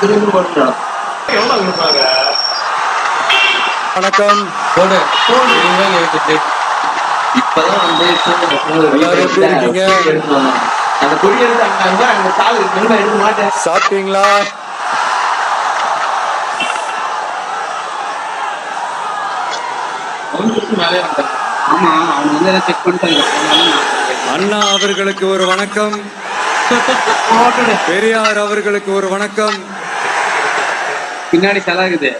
திரும்ப கொடுப்பாங்க வணக்கம். போடு. இப்பதான் வந்து அந்த அங்க அங்க அங்க எடுக்க மாட்டேன். சாப்பிட்டீங்களா? ஆமா அவங்க வந்து செக் பண்ணிட்டாங்க. அண்ணா அவர்களுக்கு ஒரு வணக்கம். பெரியார் அவர்களுக்கு ஒரு வணக்கம். பின்னாடி செலாகுது.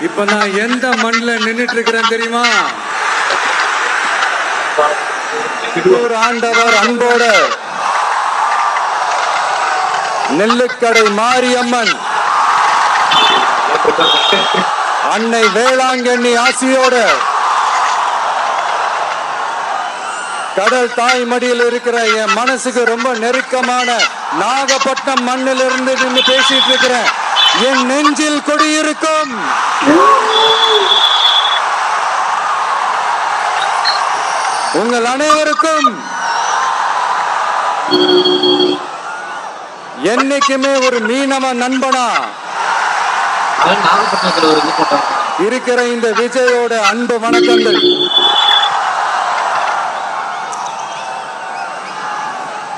இப்ப நான் எந்த மண்ணில் நின்னுட்டு இருக்கிறேன் தெரியுமா? ஒரு ஆண்டவர் அன்போட நெல்லுக்கடை மாரியம்மன் அன்னை வேளாங்கண்ணி ஆசியோட கடல் தாய் மடியில் இருக்கிற என் மனசுக்கு ரொம்ப நெருக்கமான நாகப்பட்டினம் மண்ணில் இருந்து நின்று பேசிட்டு இருக்கிறேன். என் நெஞ்சில் கொடியிருக்கும் உங்கள் அனைவருக்கும் என்னைக்குமே ஒரு மீனவ நண்பனா? இருக்கிற இந்த விஜயோட அன்பு வணக்கங்கள்.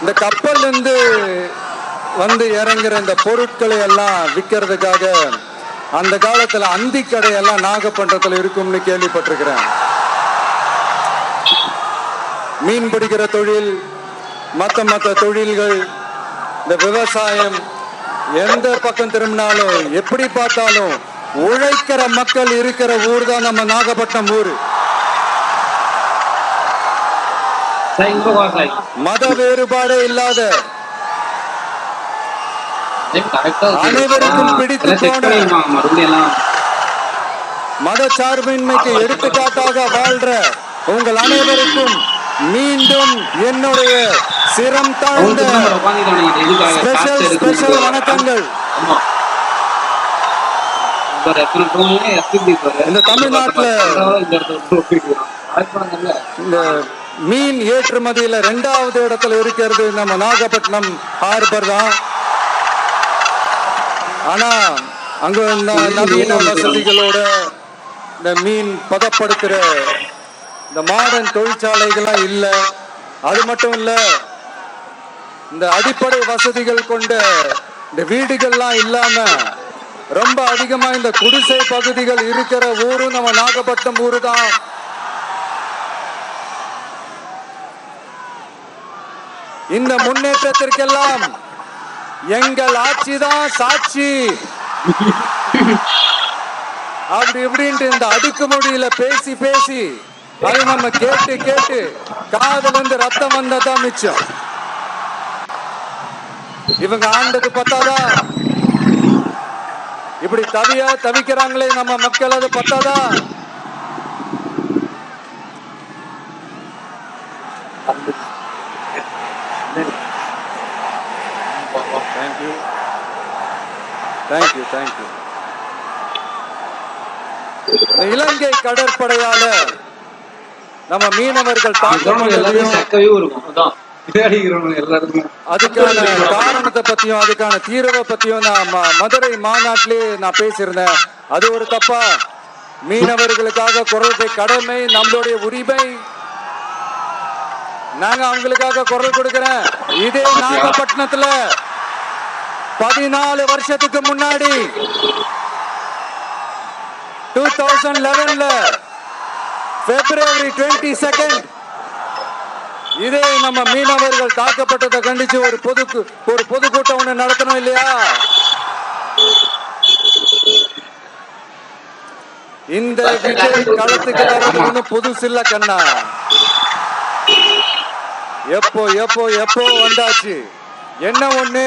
இந்த கப்பல்ல இருந்து வந்து இறங்குற இந்த பொருட்களை எல்லாம் விற்கிறதுக்காக அந்த காலத்துல அந்தி கடையெல்லாம் நாகப்பட்டினத்துல இருக்கும்னு கேள்விப்பட்டிருக்கிறேன். மீன் பிடிக்கிற தொழில் மற்ற மற்ற தொழில்கள் இந்த விவசாயம் எந்த பக்கம் திரும்பினாலும் எப்படி பார்த்தாலும் உழைக்கிற மக்கள் இருக்கிற ஊர் தான் நம்ம நாகப்பட்டினம் ஊர். மத வேறுபாடே இல்லாத அனைவருக்கும் பிடித்து போன மத சார்பின்மைக்கு எடுத்துக்காட்டாக வாழ்ற உங்கள் அனைவருக்கும் மீண்டும் என்னுடைய சிரம் தாழ்ந்த ஸ்பெஷல் ஸ்பெஷல் வணக்கங்கள். இந்த தமிழ்நாட்டுல இந்த மீன் ஏற்றுமதியில ரெண்டாவது இடத்துல இருக்கிறது நம்ம நாகப்பட்டினம் ஹார்பர் தான். ஆனா அங்க நவீன வசதிகளோட இந்த மீன் பதப்படுத்துற இந்த மாடர்ன் தொழிற்சாலைகள்லாம் இல்ல. அது மட்டும் இல்ல இந்த அடிப்படை வசதிகள் கொண்ட இந்த வீடுகள்லாம் இல்லாம ரொம்ப அதிகமா இந்த குடிசை பகுதிகள் இருக்கிற ஊரும் நம்ம நாகப்பட்டினம் ஊரு தான். இந்த முன்னேற்றத்திற்கெல்லாம் எங்கள் ஆட்சிதான் சாட்சி. அப்படி இப்படின்ட்டு இந்த அடுக்கு மொழியில பேசி பேசி அது நம்ம கேட்டு கேட்டு காதல் வந்து ரத்தம் வந்ததான் மிச்சம். இவங்க ஆண்டது பத்தாதா? இப்படி தவியா தவிக்கிறாங்களே நம்ம மக்கள் அது பத்தாதா? Thank you thank you thank you Ilangai கடற்படையால நம்ம மீனவர்கள் அதுக்கான காரணத்தை பத்தியும் அதுக்கான தீர்வை பத்தியும் நான் மதுரை மாநாட்டிலே நான் பேசியிருந்தேன். அது ஒரு தப்பா? மீனவர்களுக்காக குரல் கடமை நம்மளுடைய உரிமை. நாங்க அவங்களுக்காக குரல் கொடுக்கிறேன். இதே நாகப்பட்டினத்துல பதினாலு வருஷத்துக்கு முன்னாடி டூ தௌசண்ட் லெவன்ல பிப்ரவரி டுவெண்ட்டி செகண்ட் இதே நம்ம மீனவர்கள் தாக்கப்பட்டதை கண்டிச்சு ஒரு பொது ஒரு பொதுக்கூட்டம் ஒண்ணு நடத்தணும் இல்லையா? இந்த விஜய் களத்துக்கு வர்றது ஒண்ணும் புதுசு இல்ல கண்ணா. எப்போ எப்போ எப்போ வந்தாச்சு? என்ன ஒண்ணு?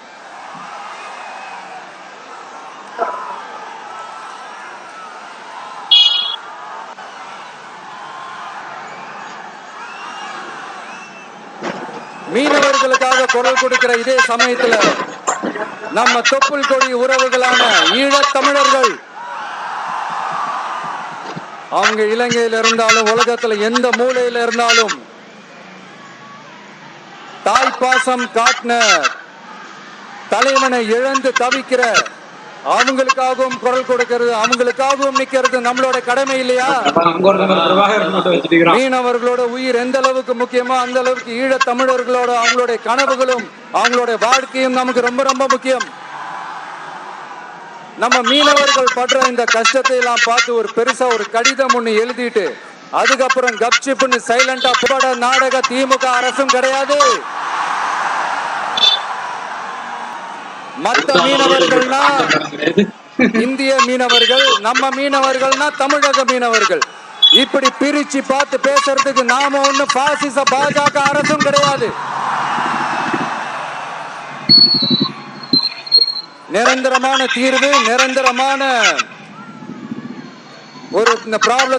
மீனவர்களுக்காக குரல் கொடுக்கிற இதே சமயத்துல நம்ம தொப்புள் கொடி உறவுகளான ஈழத் தமிழர்கள் அவங்க இலங்கையில் இருந்தாலும் உலகத்துல எந்த மூலையில இருந்தாலும் தாய்ப்பாசம் காட்டின தலைவனை இழந்து தவிக்கிற அவங்களுக்காகவும் குரல் கொடுக்கிறது அவங்களுக்காகவும் நிக்கிறது நம்மளோட கடமை இல்லையா? மீனவர்களோட உயிர் எந்த அளவுக்கு முக்கியமோ அந்த அளவுக்கு ஈழ தமிழர்களோட அவங்களுடைய கனவுகளும் அவங்களுடைய வாழ்க்கையும் நமக்கு ரொம்ப ரொம்ப முக்கியம். நம்ம மீனவர்கள் படுற இந்த கஷ்டத்தை எல்லாம் பார்த்து ஒரு பெருசா ஒரு கடிதம் ஒண்ணு எழுதிட்டு அதுக்கப்புறம் கப்சிப்புன்னு சைலண்டா பட நாடக திமுக அரசும் கிடையாது. மத்த மீனவர்கள்னா இந்திய மீனவர்கள் நம்ம மீனவர்கள்னா தமிழக மீனவர்கள். இப்படி பிரிச்சு பார்த்து பேசுறதுக்கு நாம ஒண்ணு பாசிச பாஜக அரசும் கிடையாது. நிரந்தரமான தீர்வு நிரந்தரமான ஒரு இந்த ப்ராப்ளம்